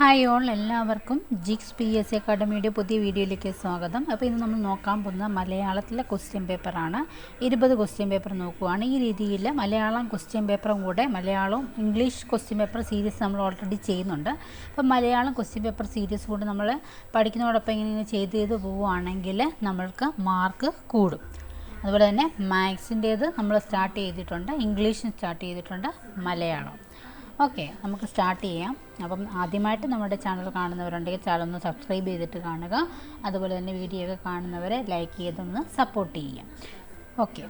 Hi all എല്ലാവർക്കും ജിക്സ് P S C അക്കാഡമിയുടെ പുതിയ വീഡിയോയിലേക്ക് സ്വാഗതം. അപ്പോൾ ഇന്ന് നമ്മൾ നോക്കാൻ പോകുന്ന മലയാളത്തിലെ ക്വസ്റ്റ്യൻ പേപ്പറാണ് ഇരുപത് ക്വസ്റ്റ്യൻ പേപ്പർ നോക്കുവാണ്. ഈ രീതിയിൽ മലയാളം ക്വസ്റ്റ്യൻ പേപ്പറും കൂടെ മലയാളവും ഇംഗ്ലീഷ് ക്വസ്റ്റ്യൻ പേപ്പർ സീരീസ് നമ്മൾ ഓൾറെഡി ചെയ്യുന്നുണ്ട്. അപ്പോൾ മലയാളം ക്വസ്റ്റ്യൻ പേപ്പർ സീരീസ് കൂടെ നമ്മൾ പഠിക്കുന്നതോടൊപ്പം ഇങ്ങനെ ചെയ്ത് ചെയ്ത് പോവുകയാണെങ്കിൽ നമ്മൾക്ക് മാർക്ക് കൂടും. അതുപോലെ തന്നെ മാത്സിന്റേത് നമ്മൾ സ്റ്റാർട്ട് ചെയ്തിട്ടുണ്ട്. ഇംഗ്ലീഷും സ്റ്റാർട്ട് ചെയ്തിട്ടുണ്ട് മലയാളം. ഓക്കെ നമുക്ക് സ്റ്റാർട്ട് ചെയ്യാം. അപ്പം ആദ്യമായിട്ട് നമ്മുടെ ചാനൽ കാണുന്നവരുണ്ടെങ്കിൽ ചാനൽ ഒന്ന് സബ്സ്ക്രൈബ് ചെയ്തിട്ട് കാണുക. അതുപോലെ തന്നെ വീഡിയോ ഒക്കെ കാണുന്നവരെ ലൈക്ക് ചെയ്തൊന്ന് സപ്പോർട്ട് ചെയ്യാം ഓക്കെ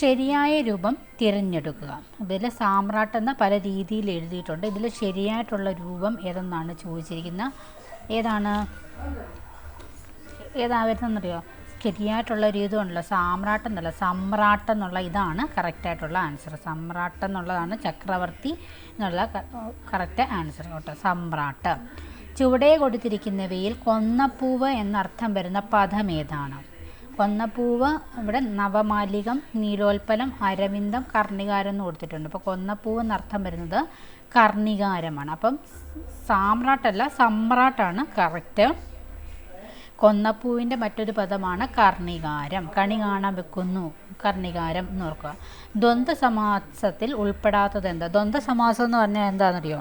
ശരിയായ രൂപം തിരഞ്ഞെടുക്കുക. ഇതിൽ സാമ്രാട്ട് എന്ന പല രീതിയിൽ എഴുതിയിട്ടുണ്ട്. ഇതിൽ ശരിയായിട്ടുള്ള രൂപം ഏതെന്നാണ് ചോദിച്ചിരിക്കുന്നത്? ഏതാണ്? ഏതാ വരുന്നതെന്നറിയോ? ശരിയായിട്ടുള്ള ഒരു ഇതുണ്ടല്ലോ സാമ്രാട്ട് എന്നല്ല സമ്രാട്ട് എന്നുള്ള ഇതാണ് കറക്റ്റായിട്ടുള്ള ആൻസർ. സമ്രാട്ട് എന്നുള്ളതാണ് ചക്രവർത്തി എന്നുള്ള കറക്റ്റ് ആൻസർ കേട്ടോ. സമ്രാട്ട്. ചുവടെ കൊടുത്തിരിക്കുന്നവയിൽ കൊന്നപ്പൂവ് എന്നർത്ഥം വരുന്ന പദം ഏതാണ്? കൊന്നപ്പൂവ് ഇവിടെ നവമാലികം നീലോൽപ്പലം അരവിന്ദം കർണികാരം എന്ന് കൊടുത്തിട്ടുണ്ട്. അപ്പോൾ കൊന്നപ്പൂവ് എന്നർത്ഥം വരുന്നത് കർണികാരമാണ്. അപ്പം സാമ്രാട്ടല്ല സമ്രാട്ടാണ് കറക്റ്റ്. കൊന്നപ്പൂവിന്റെ മറ്റൊരു പദമാണ് കർണികാരം. കണി കാണാൻ വെക്കുന്നു. കർണികാരം എന്ന് ഓർക്കുക. ദ്വന്ദ് സമാസത്തിൽ ഉൾപ്പെടാത്തത് എന്താ? ദ്വന്ദ് സമാസം എന്ന് പറഞ്ഞാൽ എന്താണെന്നറിയോ?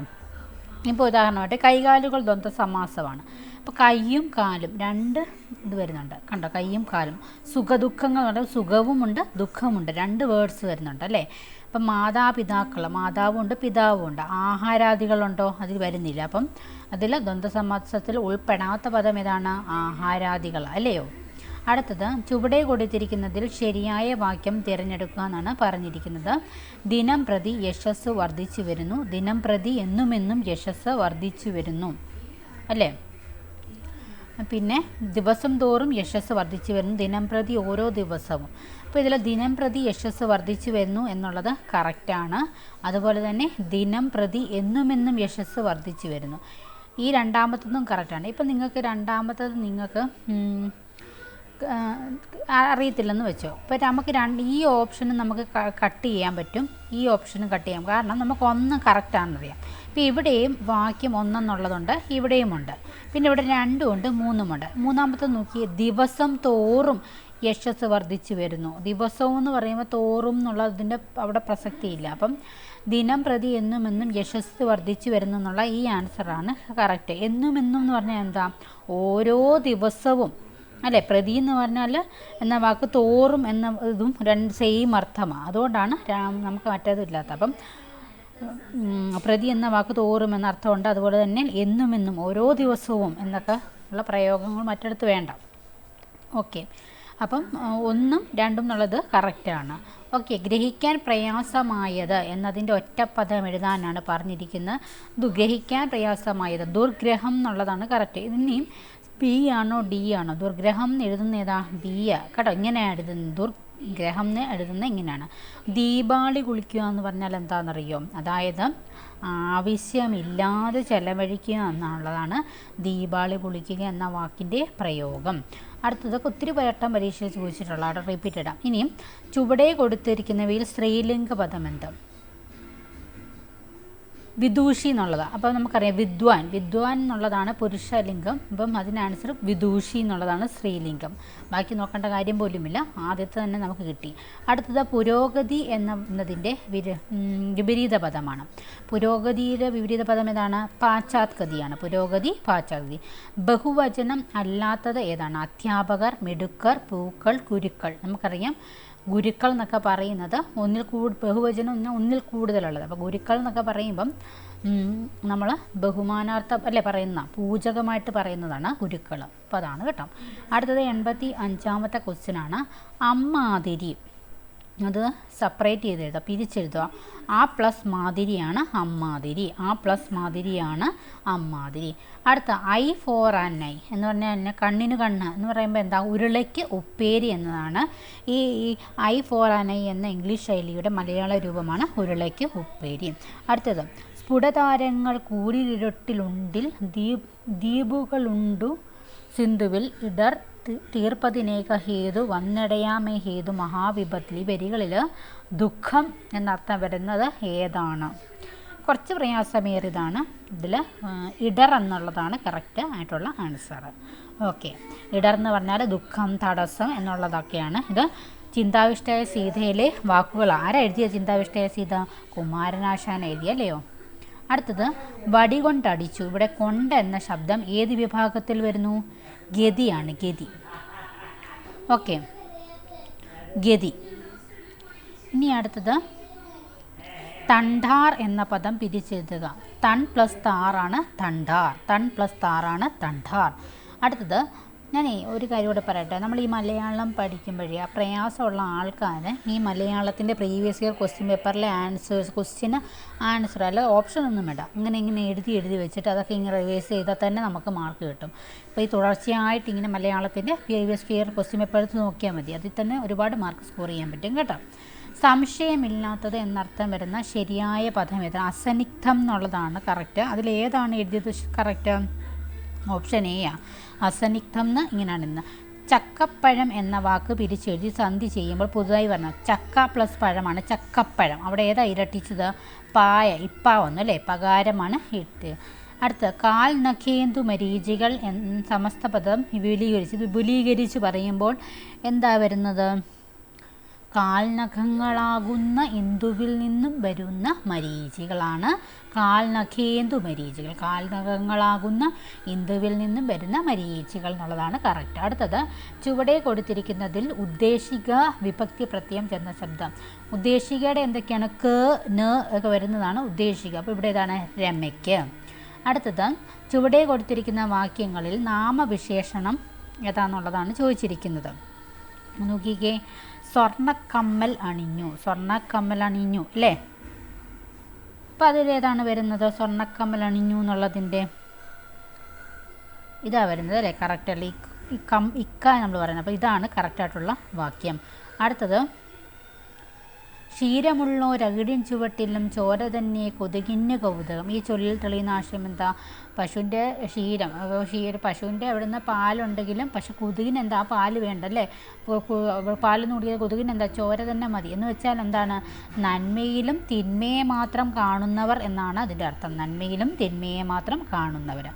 ഇപ്പോൾ ഉദാഹരണമായിട്ട് കൈകാലുകൾ ദ്വന്ദ് സമാസമാണ് അപ്പോൾ കൈയും കാലും രണ്ട് ഇത് വരുന്നുണ്ട്. കണ്ടോ? കൈയും കാലും. സുഖദുഃഖങ്ങൾ പറഞ്ഞാൽ സുഖവുമുണ്ട് ദുഃഖമുണ്ട് രണ്ട് വേർഡ്സ് വരുന്നുണ്ട് അല്ലേ? അപ്പം മാതാപിതാക്കൾ മാതാവുമുണ്ട് പിതാവുമുണ്ട് ആഹാരാദികളുണ്ടോ? അതിൽ വരുന്നില്ല. അപ്പം അതിൽ ദ്വന്ദ്സമാസത്തിൽ ഉൾപ്പെടാത്ത പദം ഏതാണ്? ആഹാരാദികൾ. അല്ലയോ? അടുത്തത് ചുവടെ കൊടുത്തിരിക്കുന്നതിൽ ശരിയായ വാക്യം തിരഞ്ഞെടുക്കുക എന്നാണ് പറഞ്ഞിരിക്കുന്നത്. ദിനം പ്രതി യശസ് വർദ്ധിച്ചു വരുന്നു. ദിനം പ്രതി എന്നുമെന്നും യശസ് വർദ്ധിച്ചു വരുന്നു. അല്ലേ? പിന്നെ ദിവസം തോറും യശസ് വർദ്ധിച്ചു വരുന്നു. ദിനം പ്രതി ഓരോ ദിവസവും. അപ്പോൾ ഇതിൽ ദിനം പ്രതി യശസ് വർദ്ധിച്ചു വരുന്നു എന്നുള്ളത് കറക്റ്റാണ് അതുപോലെ തന്നെ ദിനം പ്രതി എന്നുമെന്നും യശസ് വർദ്ധിച്ചു വരുന്നു. ഈ രണ്ടാമത്തതും കറക്റ്റാണ് ഇപ്പം നിങ്ങൾക്ക് രണ്ടാമത്തത് നിങ്ങൾക്ക് അറിയത്തില്ലെന്ന് വെച്ചോ. ഇപ്പോൾ നമുക്ക് രണ്ട് ഈ ഓപ്ഷനും നമുക്ക് കട്ട് ചെയ്യാൻ പറ്റും. ഈ ഓപ്ഷനും കട്ട് ചെയ്യാം. കാരണം നമുക്ക് ഒന്ന് കറക്റ്റാണെന്നറിയാം ഇപ്പോൾ ഇവിടെയും വാക്യം ഒന്നെന്നുള്ളതുണ്ട് ഇവിടെയുമുണ്ട് പിന്നെ ഇവിടെ രണ്ടുമുണ്ട് മൂന്നുമുണ്ട് മൂന്നാമത്തെ നോക്കി ദിവസം തോറും യശസ് വർദ്ധിച്ചു വരുന്നു. ദിവസവും എന്ന് പറയുമ്പോൾ തോറും എന്നുള്ളതിന്റെ അവിടെ പ്രസക്തിയില്ല അപ്പം ദിനം പ്രതി എന്നും എന്നും യശസ് വർദ്ധിച്ചു വരുന്നു എന്നുള്ള ഈ ആൻസറാണ് കറക്റ്റ് എന്നും എന്നും എന്ന് പറഞ്ഞാൽ എന്താ? ഓരോ ദിവസവും അല്ലേ? പ്രതി എന്ന് പറഞ്ഞാൽ എന്ന വാക്ക് തോറും എന്ന ഇതും രണ്ട് സെയിം അർത്ഥമാണ് അതുകൊണ്ടാണ് നമുക്ക് മറ്റേതില്ലാത്ത അപ്പം പ്രതി എന്ന വാക്ക് തോറും എന്ന അർത്ഥമുണ്ട്. അതുപോലെ തന്നെ എന്നും എന്നും ഓരോ ദിവസവും എന്നൊക്കെ ഉള്ള പ്രയോഗങ്ങൾ മറ്റിടത്ത് വേണ്ട. ഓക്കെ. അപ്പം ഒന്നും രണ്ടും എന്നുള്ളത് കറക്റ്റാണ് ഓക്കെ. ഗ്രഹിക്കാൻ പ്രയാസമായത് എന്നതിന്റെ ഒറ്റപ്പദം എഴുതാനാണ് പറഞ്ഞിരിക്കുന്നത്. ദുഗ്രഹിക്കാൻ പ്രയാസമായത്. ദുർഗ്രഹം എന്നുള്ളതാണ് കറക്റ്റ് ഇനിയും പി ആണോ ഡി ആണോ? ദുർഗ്രഹം എന്ന് എഴുതുന്ന ഏതാ? ബി ആ. കേട്ടോ ഇങ്ങനെയാണ് എഴുതുന്നത്. ദുർഗ്രഹം എന്ന് എഴുതുന്നത് ഇങ്ങനെയാണ്. ദീപാവളി കുളിക്കുക എന്ന് പറഞ്ഞാൽ എന്താണെന്നറിയോ? അതായത് ആവശ്യമില്ലാതെ ചെലവഴിക്കുക എന്നുള്ളതാണ് ദീപാവളി കുളിക്കുക എന്ന വാക്കിന്റെ പ്രയോഗം. അടുത്തതൊക്കെ ഒത്തിരി വട്ടം പരീക്ഷയിൽ ചോദിച്ചിട്ടുള്ള അവിടെ റിപ്പീറ്റ് ഇടാം. ഇനിയും ചുവടെ കൊടുത്തിരിക്കുന്നവയിൽ സ്ത്രീലിംഗ പദം എന്ത്? വിദൂഷി എന്നുള്ളതാണ് അപ്പോൾ നമുക്കറിയാം വിദ്വാൻ. വിദ്വാൻ എന്നുള്ളതാണ് പുരുഷലിംഗം. അപ്പം അതിന് ആൻസർ വിദൂഷി എന്നുള്ളതാണ് സ്ത്രീലിംഗം. ബാക്കി നോക്കേണ്ട കാര്യം പോലുമില്ല. ആദ്യത്തെ തന്നെ നമുക്ക് കിട്ടി. അടുത്തത് പുരോഗതി എന്നതിന്റെ വിര വിപരീത പദമാണ്. പുരോഗതിയുടെ വിപരീത പദം ഏതാണ്? പാശ്ചാത്ഗതിയാണ് പുരോഗതി പാശ്ചാത്ഗതി ബഹുവചനം അല്ലാത്തത് ഏതാണ്? അധ്യാപകർ മിടുക്കർ പൂക്കൾ കുരുക്കൾ. നമുക്കറിയാം ഗുരുക്കൾ എന്നൊക്കെ പറയുന്നത് ഒന്നിൽ കൂടു ബഹുവചനം ഒന്നിൽ കൂടുതലുള്ളത്. അപ്പോൾ ഗുരുക്കൾ എന്നൊക്കെ പറയുമ്പം നമ്മൾ ബഹുമാനാർത്ഥം അല്ലേ പറയുന്ന പൂജകമായിട്ട് പറയുന്നതാണ് ഗുരുക്കൾ അപ്പോൾ അതാണ് കേട്ടോ. അടുത്തത് എൺപത്തി അഞ്ചാമത്തെ ക്വസ്റ്റ്യനാണ് അമ്മാതിരി അത് സെപ്പറേറ്റ് ചെയ്ത് എഴുതുക പിരിച്ചെഴുതുക. ആ പ്ലസ് മാതിരിയാണ് അമ്മാതിരി. ആ പ്ലസ് മാതിരിയാണ് അമ്മാതിരി. അടുത്ത ഐ ഫോർ ആൻ ഐ എന്ന് പറഞ്ഞാൽ തന്നെ കണ്ണിന് കണ്ണ് എന്ന് പറയുമ്പോൾ എന്താ? ഉരുളയ്ക്ക് ഉപ്പേരി എന്നതാണ്. ഈ ഈ ഐ ഫോർ ആൻ ഐ എന്ന ഇംഗ്ലീഷ് ശൈലിയുടെ മലയാള രൂപമാണ് ഉരുളയ്ക്ക് ഉപ്പേരി. അടുത്തത് സ്ഫുടതാരങ്ങൾ കൂടിരുട്ടിലുണ്ടിൽ ദ്വീപ് ദ്വീപുകളുണ്ടു സിന്ധുവിൽ ഇടർ തീർപ്പതിനേക ഹേതു വന്നടയാമേ ഹേതു മഹാവിപത്തിൽ ഈ വരികളിൽ ദുഃഖം എന്നർത്ഥം വരുന്നത് ഏതാണ്? കുറച്ച് പ്രയാസമേറിയതാണ്. ഇതിൽ ഇടർ എന്നുള്ളതാണ് കറക്റ്റ് ആയിട്ടുള്ള ആൻസർ ഓക്കെ ഇടർ എന്ന് പറഞ്ഞാൽ ദുഃഖം തടസ്സം എന്നുള്ളതൊക്കെയാണ്. ഇത് ചിന്താവിഷ്ടയ സീതയിലെ വാക്കുകൾ ആരാ എഴുതിയ ചിന്താവിഷ്ടയ സീത? കുമാരനാശാൻ എഴുതിയല്ലയോ? അടുത്തത് വടി കൊണ്ടടിച്ചു ഇവിടെ കൊണ്ട് എന്ന ശബ്ദം ഏത് വിഭാഗത്തിൽ വരുന്നു? ഗതിയാണ് ഗതി. ഓക്കെ. ഗതി. ഇനി അടുത്തത് തണ്ടാർ എന്ന പദം പിരിച്ചെഴുതുക. തൺ പ്ലസ് താറാണ് തണ്ടാർ തൺ പ്ലസ് താറാണ് തണ്ടാർ അടുത്തത് ഞാനേ ഒരു കാര്യം കൂടെ പറയട്ടെ. നമ്മൾ ഈ മലയാളം പഠിക്കുമ്പോഴേ ആ പ്രയാസമുള്ള ആൾക്കാർ ഈ മലയാളത്തിന്റെ പ്രീവിയസ് ഇയർ ക്വസ്റ്റ്യൻ പേപ്പറിലെ ആൻസേഴ്സ് ക്വസ്റ്റ്യന് ആൻസർ അല്ല ഓപ്ഷൻ ഒന്നും വേണ്ട ഇങ്ങനെ ഇങ്ങനെ എഴുതി എഴുതി വെച്ചിട്ട് അതൊക്കെ ഇങ്ങനെ റിവൈസ് ചെയ്താൽ തന്നെ നമുക്ക് മാർക്ക് കിട്ടും. അപ്പോൾ ഈ തുടർച്ചയായിട്ട് ഇങ്ങനെ മലയാളത്തിന്റെ പ്രീവിയസ് ഇയർ ക്വസ്റ്റ്യൻ പേപ്പർ എടുത്ത് നോക്കിയാൽ മതി. അതിൽ തന്നെ ഒരുപാട് മാർക്ക് സ്കോർ ചെയ്യാൻ പറ്റും കേട്ടോ. സംശയമില്ലാത്തത് എന്നർത്ഥം വരുന്ന ശരിയായ പദം ഏതാണ്? അസന്നിഗ്ധം എന്നുള്ളതാണ് കറക്റ്റ് അതിലേതാണ് എഴുതിയത് കറക്റ്റ് ഓപ്ഷൻ എ ആ. അസന്നിഗ്ധം എന്ന് ഇങ്ങനെയാണ് ഇന്ന് ചക്കപ്പഴം എന്ന വാക്ക് പിരിച്ചെഴുതി സന്ധി ചെയ്യുമ്പോൾ പുതുതായി പറഞ്ഞ ചക്ക പ്ലസ് പഴമാണ് ചക്കപ്പഴം. അവിടെ ഏതാ ഇരട്ടിച്ചത്? പായ ഇപ്പ വന്നു അല്ലേ? പകാരമാണ് ഇട്ട്. അടുത്ത കാൽ നഖേന്തു മരീചികൾ സമസ്ത പദം വിപുലീകരിച്ച് വിപുലീകരിച്ച് പറയുമ്പോൾ എന്താ വരുന്നത്? കാൽനഖങ്ങളാകുന്ന ഇന്ദുവിൽ നിന്നും വരുന്ന മരീചികളാണ്. കാൽനഖേന്ദു മരീചികൾ. കാൽനഖങ്ങളാകുന്ന ഇന്ദുവിൽ നിന്നും വരുന്ന മരീചികൾ എന്നുള്ളതാണ് കറക്റ്റ് അടുത്തത് ചുവടെ കൊടുത്തിരിക്കുന്നതിൽ ഉദ്ദേശിക വിഭക്തി പ്രത്യയം ചെന്ന ശബ്ദം. ഉദ്ദേശികയുടെ എന്തൊക്കെയാണ്? ക ന ഒക്കെ വരുന്നതാണ് ഉദ്ദേശിക. അപ്പോൾ ഇവിടെ ഏതാണ്? രമയ്ക്ക്. അടുത്തത് ചുവടെ കൊടുത്തിരിക്കുന്ന വാക്യങ്ങളിൽ നാമവിശേഷണം ഏതാണെന്നുള്ളതാണ് ചോദിച്ചിരിക്കുന്നത്. നോക്കിക്കേ സ്വർണക്കമ്മൽ അണിഞ്ഞു. സ്വർണക്കമ്മൽ അണിഞ്ഞു അല്ലേ? അപ്പോൾ അതിലേതാണ് വരുന്നത്? സ്വർണക്കമ്മൽ അണിഞ്ഞു എന്നുള്ളതിന്റെ ഇതാ വരുന്നത് അല്ലേ? കറക്റ്റ് അല്ലേ? ഈ കം ഇക്ക നമ്മൾ പറയുന്നത്. അപ്പോൾ ഇതാണ് കറക്റ്റായിട്ടുള്ള വാക്യം. അടുത്തത് ക്ഷീരമുള്ളോരകിടിൻ ചുവട്ടിലും ചോര തന്നെ കൊതുകിന് കൗതുകം. ഈ ചൊല്ലിൽ തെളിയുന്ന ആശയം എന്താ? പശുവിന്റെ ക്ഷീരം ക്ഷീര പശുവിന്റെ അവിടെ നിന്ന് പാലുണ്ടെങ്കിലും പക്ഷെ കൊതുകിന് എന്താ ആ പാൽ വേണ്ട അല്ലേ പാൽ നൂടിയ കൊതുകിന് എന്താ ചോര തന്നെ മതി. എന്ന് വെച്ചാൽ എന്താണ്? നന്മയിലും തിന്മയെ മാത്രം കാണുന്നവർ എന്നാണ് അതിന്റെ അർത്ഥം. നന്മയിലും തിന്മയെ മാത്രം കാണുന്നവർ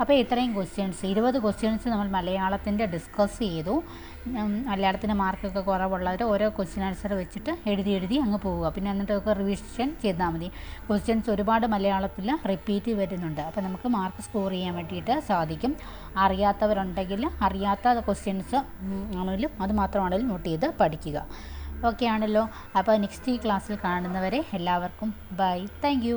അപ്പോൾ ഇത്രയും ക്വസ്റ്റ്യൻസ് ഇരുപത് ക്വസ്റ്റ്യൻസ് നമ്മൾ മലയാളത്തിന്റെ ഡിസ്കസ് ചെയ്തു. മലയാളത്തിന്റെ മാർക്കൊക്കെ കുറവുള്ളവർ ഓരോ ക്വസ്റ്റ്യൻ ആൻസർ വെച്ചിട്ട് എഴുതി എഴുതി അങ്ങ് പോവുക. പിന്നെ എന്നിട്ടൊക്കെ റിവിഷൻ ചെയ്താൽ മതി. ക്വസ്റ്റ്യൻസ് ഒരുപാട് മലയാളത്തിൽ റിപ്പീറ്റ് വരുന്നുണ്ട്. അപ്പോൾ നമുക്ക് മാർക്ക് സ്കോർ ചെയ്യാൻ വേണ്ടിയിട്ട് സാധിക്കും. അറിയാത്തവരുണ്ടെങ്കിൽ അറിയാത്ത ക്വസ്റ്റ്യൻസ് ആണെങ്കിലും അത് മാത്രമാണെങ്കിലും നോട്ട് ചെയ്ത് പഠിക്കുക. ഓക്കെ ആണല്ലോ. അപ്പോൾ നെക്സ്റ്റ് ക്ലാസ്സിൽ കാണുന്നവരെ എല്ലാവർക്കും ബൈ താങ്ക്